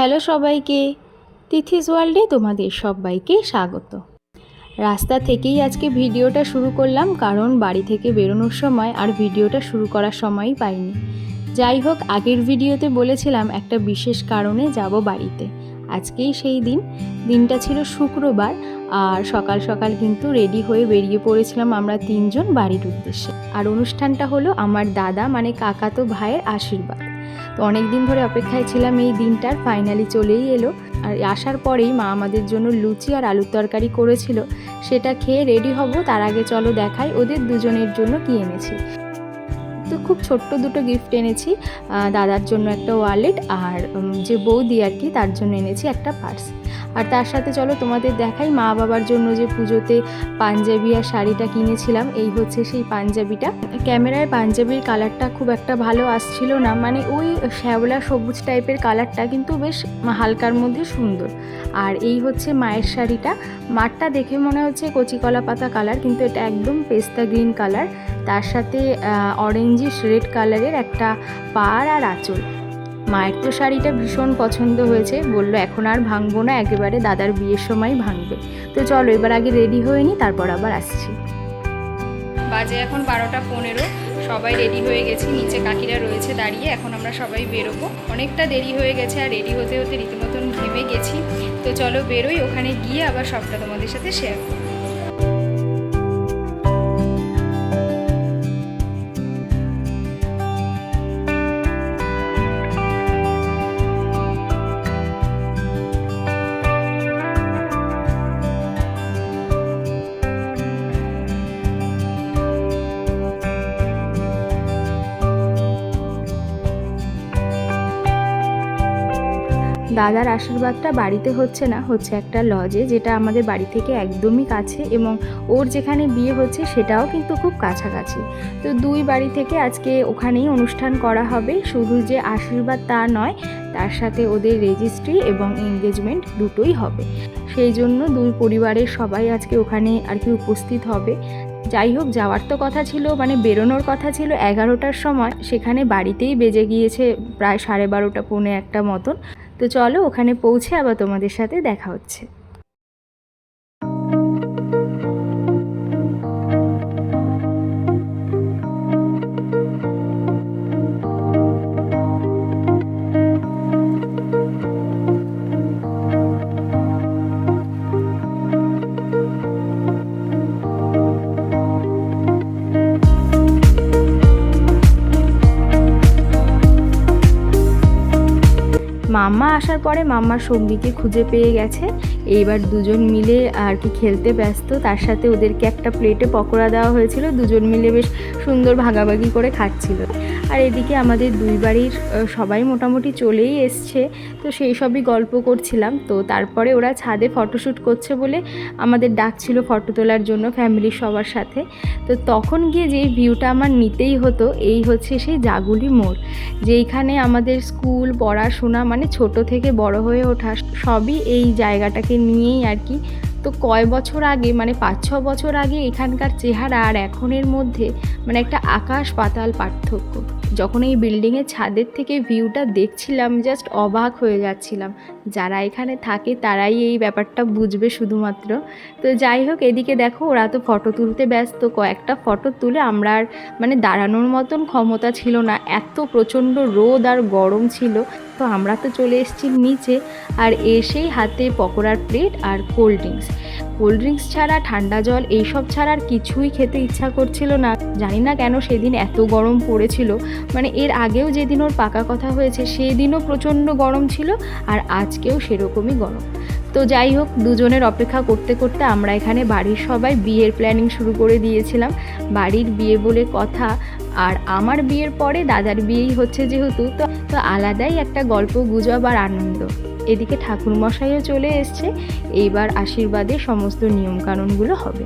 Hello সবাইকে। তিথিস ওয়ার্ল্ডে তোমাদের সবাইকে স্বাগত। রাস্তা থেকেই আজকে ভিডিওটা শুরু করলাম কারণ বাড়ি থেকে বেরোনোর সময় আর ভিডিওটা শুরু করার সময়ই পাইনি। যাই হোক, আগের ভিডিওতে বলেছিলাম একটা বিশেষ কারণে যাব বাড়িতে। আজকেই সেই দিন। দিনটা ছিল শুক্রবার আর সকাল সকাল কিন্তু রেডি হয়ে বেরিয়ে পড়েছিলাম আমরা তিনজন বাড়ির উদ্দেশ্যে। আর অনুষ্ঠানটা হলো আমার দাদা মানে কাকা তো ভাইয়ের আশীর্বাদ। তো অনেক দিন ধরে অপেক্ষায় ছিলাম এই দিনটার ফাইনালি চলেই এলো। আর আসার পরেই মা আমাদের জন্য লুচি আর আলুর তরকারি করেছিল। সেটা খেয়ে রেডি হব, তার আগে চলো দেখাই ওদের দুজনের জন্য কি এনেছি। তো খুব ছোট্ট দুটো গিফট এনেছি দাদার জন্য একটা ওয়ালেট আর যে বৌদি আর কি, তার জন্য এনেছি একটা পার্স আর তার সাথে চলো তোমাদের দেখাই মা বাবার জন্য যে পুজোতে পাঞ্জাবি আর শাড়িটা কিনেছিলাম। এই হচ্ছে সেই পাঞ্জাবিটা। ক্যামেরায় পাঞ্জাবির কালারটা খুব একটা ভালো আসছিল না। মানে ওই শ্যাওলা সবুজ টাইপের কালারটা কিন্তু বেশ হালকার মধ্যে সুন্দর। আর এই হচ্ছে মায়ের শাড়িটা। মাঠটা দেখে মনে হচ্ছে কচিকলা পাতা কালার, কিন্তু এটা একদম পেস্তা গ্রিন কালার। তার সাথে অরেঞ্জিশ রেড কালারের একটা পাড় আর আঁচল। মায়ের তো শাড়িটা ভীষণ পছন্দ হয়েছে। বলল, এখন আর ভাঙবো না, একেবারে দাদার বিয়ের সময় ভাঙবে। তো চলো, এবার আগে রেডি হয়ে নিই তারপর আবার আসছি। বাজে এখন বারোটা পনেরো, সবাই রেডি হয়ে গেছি, নিচে কাকিরা রয়েছে দাঁড়িয়ে, এখন আমরা সবাই বেরোবো। অনেকটা দেরি হয়ে গেছে আর রেডি হতে হতে রীতিমতন ঘেমে গেছি। তো চলো বেরোই, ওখানে গিয়ে আবার সবটা তোমাদের সাথে শেয়ার করব। দাদার আশীর্বাদটা বাড়িতে হচ্ছে না, হচ্ছে একটা লজে যেটা আমাদের বাড়ি থেকে একদমই কাছে এবং ওর যেখানে বিয়ে হচ্ছে সেটাও কিন্তু খুব কাছাকাছি। তো দুই বাড়ি থেকে আজকে ওখানেই অনুষ্ঠান করা হবে, শুধু যে আশীর্বাদ তা নয়, তার সাথে ওদের রেজিস্ট্রি এবং এঙ্গেজমেন্ট দুটোই হবে। সেই জন্য দুই পরিবারের সবাই আজকে ওখানে আর কি উপস্থিত হবে। যাই হোক, যাওয়ার তো কথা ছিল মানে বেরোনোর কথা ছিল এগারোটার সময়, সেখানে বাড়িতেই বেজে গিয়েছে প্রায় সাড়ে বারোটা, পৌনে একটা মতন। তো চলো ওখানে পৌঁছে আবার তোমাদের সাথে দেখা হচ্ছে। মাম্মা আসার পরে মাম্মার সঙ্গীকে খুঁজে পেয়ে গেছে এইবার দুজন মিলে আর কি খেলতে ব্যস্ত, তার সাথে ওদেরকে একটা প্লেটে পকোড়া দেওয়া হয়েছিল, দুজন মিলে বেশ সুন্দর ভাগাভাগি করে খাচ্ছিল। আর এদিকে আমাদের দুই বাড়ির সবাই মোটামুটি চলেই এসছে, তো সেই সবই গল্প করছিলাম। তো তারপরে ওরা ছাদে ফটোশ্যুট করছে বলে আমাদের ডাক ছিল ফটো তোলার জন্য ফ্যামিলির সবার সাথে। তো তখন গিয়ে যেই ভিউটা আমার নিতেই হতো, এই হচ্ছে সেই জাগুলি মোড়, যেইখানে আমাদের স্কুল, পড়াশোনা মানে ছোট থেকে বড় হয়ে ওঠা, সবই এই জায়গাটাকে নিয়েই আর কি। তো কয় বছর আগে মানে পাঁচ, ছ বছর আগে এখানকার চেহারা আর এখনের মধ্যে মানে একটা আকাশ পাতাল পার্থক্য। যখন এই বিল্ডিংয়ের ছাদের থেকে ভিউটা দেখছিলাম জাস্ট অবাক হয়ে যাচ্ছিলাম। যারা এখানে থাকে তারাই এই ব্যাপারটা বুঝবে শুধুমাত্র। তো যাই হোক, এদিকে দেখো ওরা তো ফটো তুলতে ব্যস্ত। কয়েকটা ফটো তুলে আমরা আর মানে দাঁড়ানোর মতন ক্ষমতা ছিল না। এত প্রচণ্ড রোদ আর গরম ছিল। তো আমরা তো চলে এসেছি নিচে আর এসেই হাতে পকোড়ার প্লেট আর কোল্ড ড্রিঙ্কস কোল্ড ড্রিঙ্কস ছাড়া, ঠান্ডা জল এইসব ছাড়া আর কিছুই খেতে ইচ্ছা করছিল না। জানি না কেন সেদিন এত গরম পড়েছিল। মানে এর আগেও যেদিন ওর পাকা কথা হয়েছে, সেদিনও প্রচণ্ড গরম ছিল আর আজকেও সেরকমই গরম। তো যাই হোক, দুজনের অপেক্ষা করতে করতে আমরা এখানে বাড়ির সবাই বিয়ের প্ল্যানিং শুরু করে দিয়েছিলাম। বাড়ির বিয়ে বলে কথা আর আমার বিয়ের পরে দাদার বিয়েই হচ্ছে যেহেতু, তো তো আলাদাই একটা গল্প, গুজব আর আনন্দ। এদিকে ঠাকুরমশাইও চলে এসছে, এইবার আশীর্বাদে সমস্ত নিয়মকানুনগুলো হবে।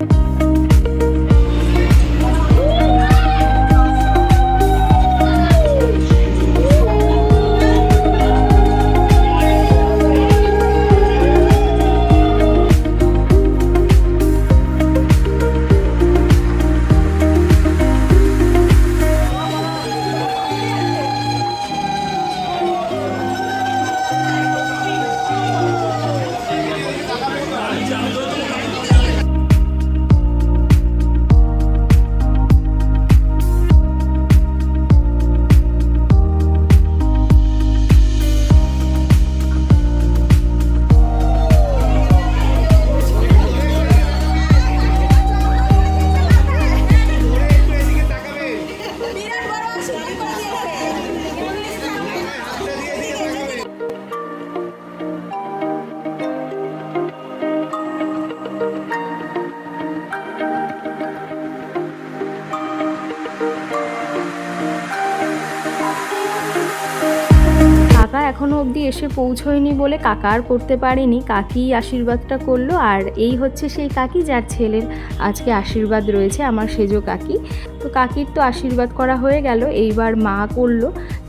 এখনও অবধি এসে পৌঁছয়নি বলে কাকা আর করতে পারেনি। কাকি আশীর্বাদটা করল আর এই হচ্ছে সেই কাকি যার ছেলের আজকে আশীর্বাদ রয়েছে আমার সেজো কাকি। তো কাকির তো আশীর্বাদ করা হয়ে গেল, এইবার মা করল,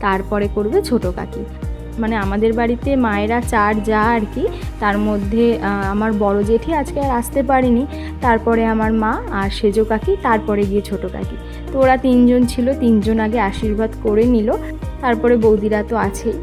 তারপরে করবে ছোট কাকি। মানে আমাদের বাড়িতে মায়েরা চার যা আর কি, তার মধ্যে আমার বড় জেঠি আজকে আর আসতে পারেনি, তারপরে আমার মা আর সেজো কাকি, তারপরে গিয়ে ছোট কাকি। তো ওরা তিনজন ছিল, তিনজন আগে আশীর্বাদ করে নিল, তারপরে বৌদিরা তো আছেই।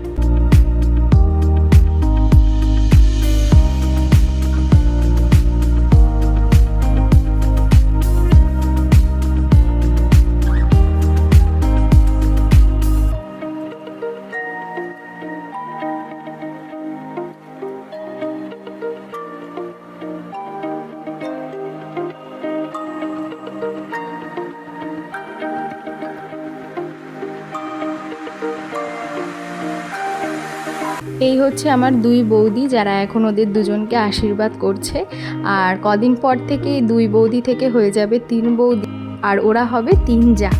এই হচ্ছে আমার দুই বৌদি যারা এখন ওদের দুজনকে আশীর্বাদ করছে। আর কদিন পর থেকে দুই বৌদি থেকে হয়ে যাবে তিন বৌদি। আর ওরা হবে তিন যা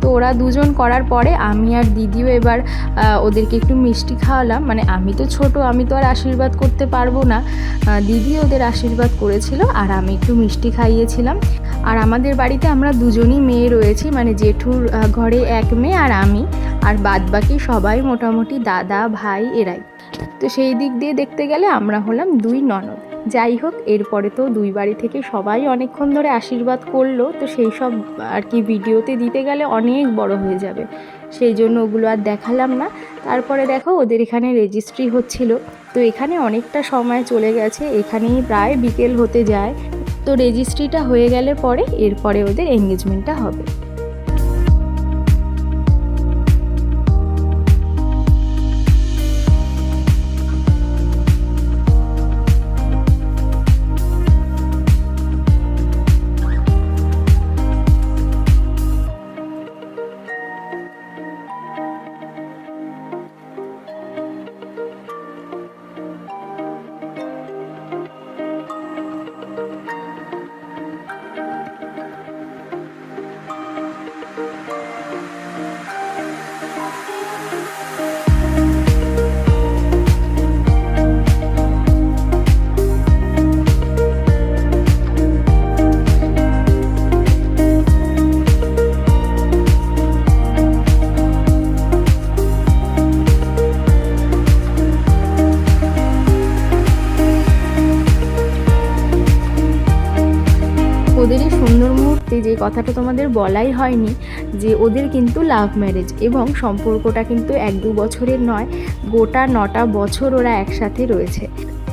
তো ওরা দুজন করার পরে আমি আর দিদিও এবার ওদেরকে একটু মিষ্টি খাওয়ালাম। মানে আমি তো ছোট, আমি তো আর আশীর্বাদ করতে পারব না। দিদি ওদের আশীর্বাদ করেছিল আর আমি একটু মিষ্টি খাইয়েছিলাম। আর আমাদের বাড়িতে আমরা দুজনই মেয়ে রয়েছি। মানে জেঠুর ঘরে এক মেয়ে আর আমি। আর বাদবাকি সবাই মোটামুটি দাদা, ভাই, এরাই। তো সেই দিক দিয়ে দেখতে গেলে আমরা হলাম দুই ননদ। যাই হোক, এরপরে তো দুই বাড়ি থেকে সবাই অনেকক্ষণ ধরে আশীর্বাদ করল, তো সেই সব আর কি ভিডিওতে দিতে গেলে অনেক বড় হয়ে যাবে। সেই জন্য ওগুলো আর দেখালাম না। তারপরে দেখো, ওদের এখানে রেজিস্ট্রি হচ্ছিল। তো এখানে অনেকটা সময় চলে গেছে, এখানেই প্রায় বিকেল হতে যায়। তো রেজিস্ট্রিটা হয়ে গেলে পরে এরপরে ওদের এঙ্গেজমেন্টটা হবে। কথাটা তোমাদের বলাই হয়নি যে ওদের কিন্তু লাভ ম্যারেজ এবং সম্পর্কটা কিন্তু এক দু বছরের নয়, গোটা নটা বছর ওরা একসাথে রয়েছে।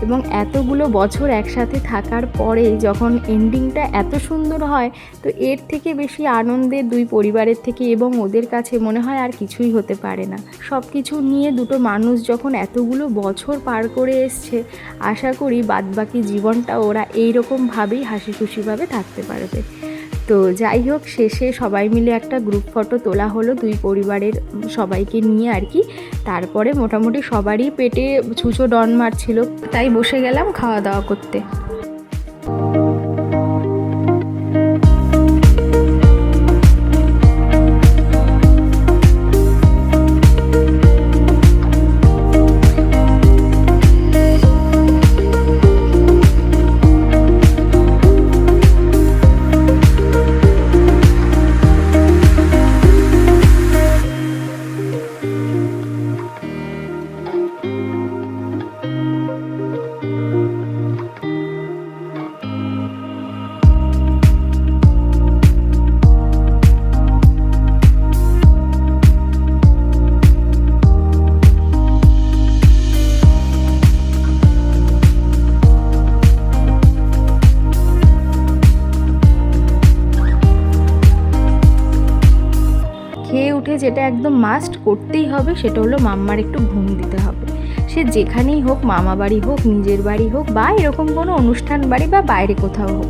এবং এতগুলো বছর একসাথে থাকার পরে যখন এন্ডিংটা এত সুন্দর হয়, তো এর থেকে বেশি আনন্দের দুই পরিবারের থেকে এবং ওদের কাছে মনে হয় আর কিছুই হতে পারে না। সব কিছু নিয়ে দুটো মানুষ যখন এতগুলো বছর পার করে এসছে, আশা করি বাদবাকি জীবনটা ওরা এইরকমভাবেই হাসি খুশিভাবে থাকতে পারবে। তো যাই হোক, শেষে সবাই মিলে একটা গ্রুপ ফটো তোলা হলো দুই পরিবারের সবাইকে নিয়ে আর কি। তারপরে মোটামুটি সবারই পেটে ছুঁচো ডন মারছিল। তাই বসে গেলাম খাওয়া দাওয়া করতে। খেয়ে উঠে যেটা একদম মাস্ট করতেই হবে, সেটা হলো মাম্মার একটু ঘুম দিতে হবে। সে যেখানেই হোক মামা বাড়ি হোক, নিজের বাড়ি হোক, বা এরকম কোনো অনুষ্ঠান বাড়ি বা বাইরে কোথাও হোক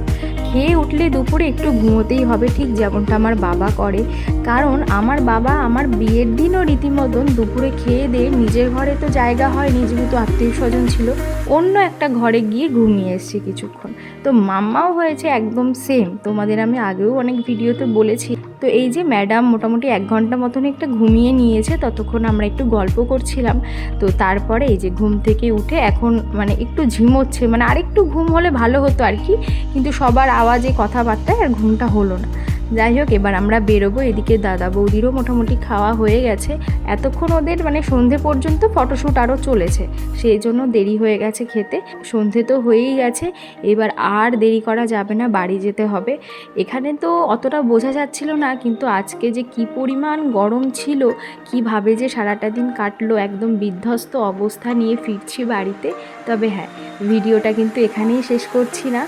খেয়ে উঠলে দুপুরে একটু ঘুমোতেই হবে, ঠিক যেমনটা আমার বাবা করে। কারণ আমার বাবা আমার বিয়ের দিনও রীতিমতন দুপুরে খেয়ে দিয়ে নিজের ঘরে তো জায়গা হয়নি, যেহেতু আত্মীয় স্বজন ছিল, অন্য একটা ঘরে গিয়ে ঘুমিয়ে এসছে কিছুক্ষণ। তো মাম্মাও হয়েছে একদম সেম তোমাদের আমি আগেও অনেক ভিডিওতে বলেছি। তো এই যে ম্যাডাম মোটামুটি এক ঘণ্টা মতন একটা ঘুমিয়ে নিয়েছে, ততক্ষণ আমরা একটু গল্প করছিলাম। তো তারপরে এই যে ঘুম থেকে উঠে এখন মানে একটু ঝিমোচ্ছে মানে আরেকটু ঘুম হলে ভালো হতো আর কি, কিন্তু সবার আওয়াজে কথাবার্তায় আর ঘুমটা হলো না। যাই হোক, এবার আমরা বেরোবো। এদিকে দাদা বৌদিরও মোটামুটি খাওয়া হয়ে গেছে। এতক্ষণ ওদের মানে সন্ধে পর্যন্ত ফটোশ্যুট আরও চলেছে। সেই জন্য দেরি হয়ে গেছে খেতে। সন্ধে তো হয়েই গেছে। এবার আর দেরি করা যাবে না, বাড়ি যেতে হবে। এখানে তো অতটা বোঝা যাচ্ছিল না, কিন্তু আজকে যে কি পরিমাণ গরম ছিল, কীভাবে যে সারাটা দিন কাটলো, একদম বিধ্বস্ত অবস্থা নিয়ে ফিরছি বাড়িতে। তবে হ্যাঁ ভিডিওটা কিন্তু এখানেই শেষ করছি না।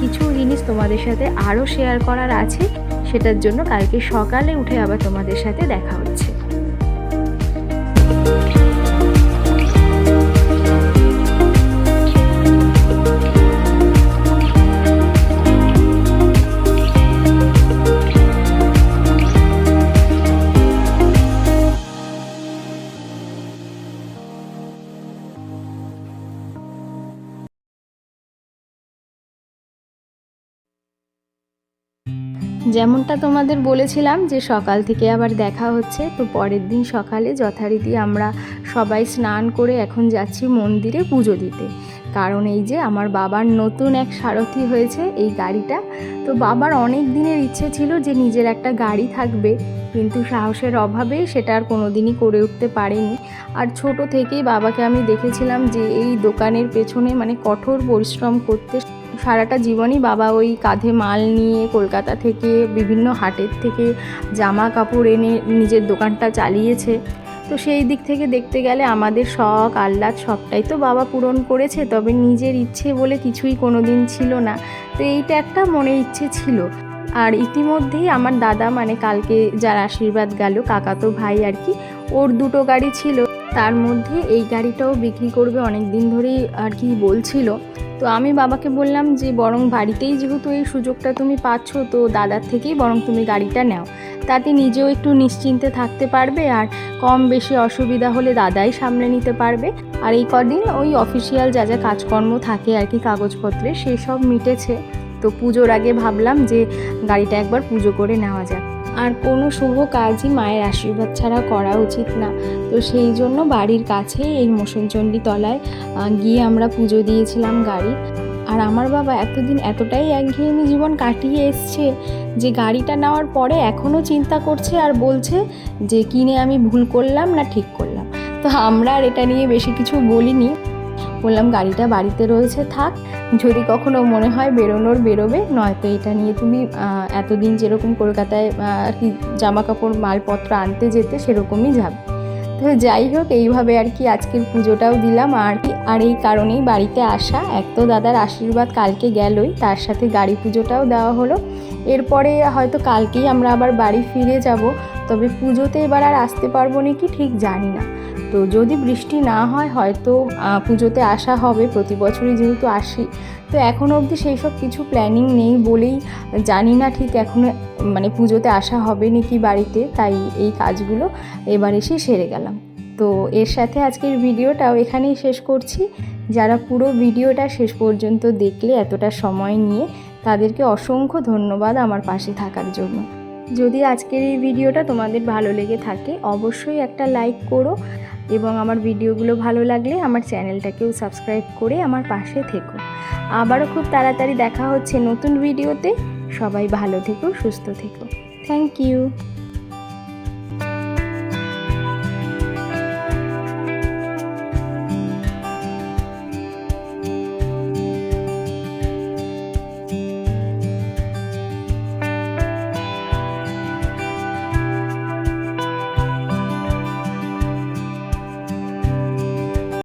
কিছু জিনিস তোমাদের সাথে আরও শেয়ার করার আছে। সেটার জন্য কালকে সকালে উঠে আবার তোমাদের সাথে দেখা হচ্ছে। যেমনটা তোমাদের বলেছিলাম যে সকাল থেকে আবার দেখা হচ্ছে, তো পরের দিন সকালে যথারীতি আমরা সবাই স্নান করে এখন যাচ্ছি মন্দিরে পুজো দিতে। কারণ এই যে আমার বাবার নতুন এক সারথি হয়েছে এই গাড়িটা। তো বাবার অনেক দিনের ইচ্ছে ছিল যে নিজের একটা গাড়ি থাকবে, কিন্তু সাহসের অভাবে সেটা আর কোনো দিনই করে উঠতে পারেনি। আর ছোট থেকেই বাবাকে আমি দেখেছিলাম যে এই দোকানের পেছনে মানে কঠোর পরিশ্রম করতে সারাটা জীবনই বাবা ওই কাঁধে মাল নিয়ে কলকাতা থেকে, বিভিন্ন হাটের থেকে জামা কাপড় এনে নিজের দোকানটা চালিয়েছে। তো সেই দিক থেকে দেখতে গেলে আমাদের শখ, আহ্লাদ সবটাই তো বাবা পূরণ করেছে, তবে নিজের ইচ্ছে বলে কিছুই কোনো দিন ছিল না। তো এইটা একটা মনে ইচ্ছে ছিল। আর ইতিমধ্যেই আমার দাদা মানে কালকে যার আশীর্বাদ গেল, কাকাতো ভাই আর কি, ওর দুটো গাড়ি ছিল। তার মধ্যে এই গাড়িটাও বিক্রি করবে অনেক দিন ধরেই আর কি বলছিল। তো আমি বাবাকে বললাম যে, বরং বাড়িতেই যেহেতু এই সুযোগটা তুমি পাচ্ছ, তো দাদার থেকেই বরং তুমি গাড়িটা নাও। তাতে নিজেও একটু নিশ্চিন্তে থাকতে পারবে আর কম বেশি অসুবিধা হলে দাদাই সামলে নিতে পারবে। আর এই কদিন ওই অফিসিয়াল যা যা কাজকর্ম থাকে আর কি কাগজপত্রে সেই সব মিটেছে। তো পুজোর আগে ভাবলাম যে, গাড়িটা একবার পুজো করে নেওয়া যাক। আর কোনো শুভ কাজই মায়ের আশীর্বাদ ছাড়া করা উচিত না। তো সেই জন্য বাড়ির কাছেই এই মোসনচণ্ডী তলায় গিয়ে আমরা পুজো দিয়েছিলাম গাড়ি। আর আমার বাবা এতদিন এতটাই একঘেয়েমি জীবন কাটিয়ে এসছে যে গাড়িটা নেওয়ার পরে এখনও চিন্তা করছে আর বলছে যে কিনে আমি ভুল করলাম না ঠিক করলাম। তো আমরা আর এটা নিয়ে বেশি কিছু বলিনি। বললাম, গাড়িটা বাড়িতে রয়েছে, থাক। যদি কখনো মনে হয় বেরোনোর, বেরোবে। নয়তো এটা নিয়ে তুমি এতদিন যেরকম কলকাতায় আর কি জামা কাপড় মালপত্র আনতে যেতে, সেরকমই যাবে। তো যাই হোক, এইভাবে আর কি আজকের পুজোটাও দিলাম। আর আর এই কারণেই বাড়িতে আসা। এক তো দাদার আশীর্বাদ কালকে গেলই, তার সাথে গাড়ি পুজোটাও দেওয়া হলো। এরপরে হয়তো কালকেই আমরা আবার বাড়ি ফিরে যাব। তবে পুজোতে এবার আর আসতে পারব নাকি ঠিক জানি না। তো যদি বৃষ্টি না হয়, হয়তো পুজোতে আসা হবে। প্রতি বছরই যেহেতু আসি, তো এখনও অবধি সেই সব কিছু প্ল্যানিং নেই বলেই জানি না ঠিক এখনও মানে পুজোতে আসা হবে নাকি বাড়িতে, তাই এই কাজগুলো এবার এসে সেরে গেলাম। তো এর সাথে আজকের ভিডিওটাও এখানেই শেষ করছি। যারা পুরো ভিডিওটা শেষ পর্যন্ত দেখলে এতটা সময় নিয়ে, তাদেরকে অসংখ্য ধন্যবাদ আমার পাশে থাকার জন্য। যদি আজকের এই ভিডিওটা তোমাদের ভালো লেগে থাকে, অবশ্যই একটা লাইক করো। এবং আমার ভিডিওগুলো ভালো লাগলে আমার চ্যানেলটাকেও সাবস্ক্রাইব করে আমার পাশে থেকো। আবারও খুব তাড়াতাড়ি দেখা হচ্ছে নতুন ভিডিওতে। সবাই ভালো থেকো, সুস্থ থেকো। Thank you.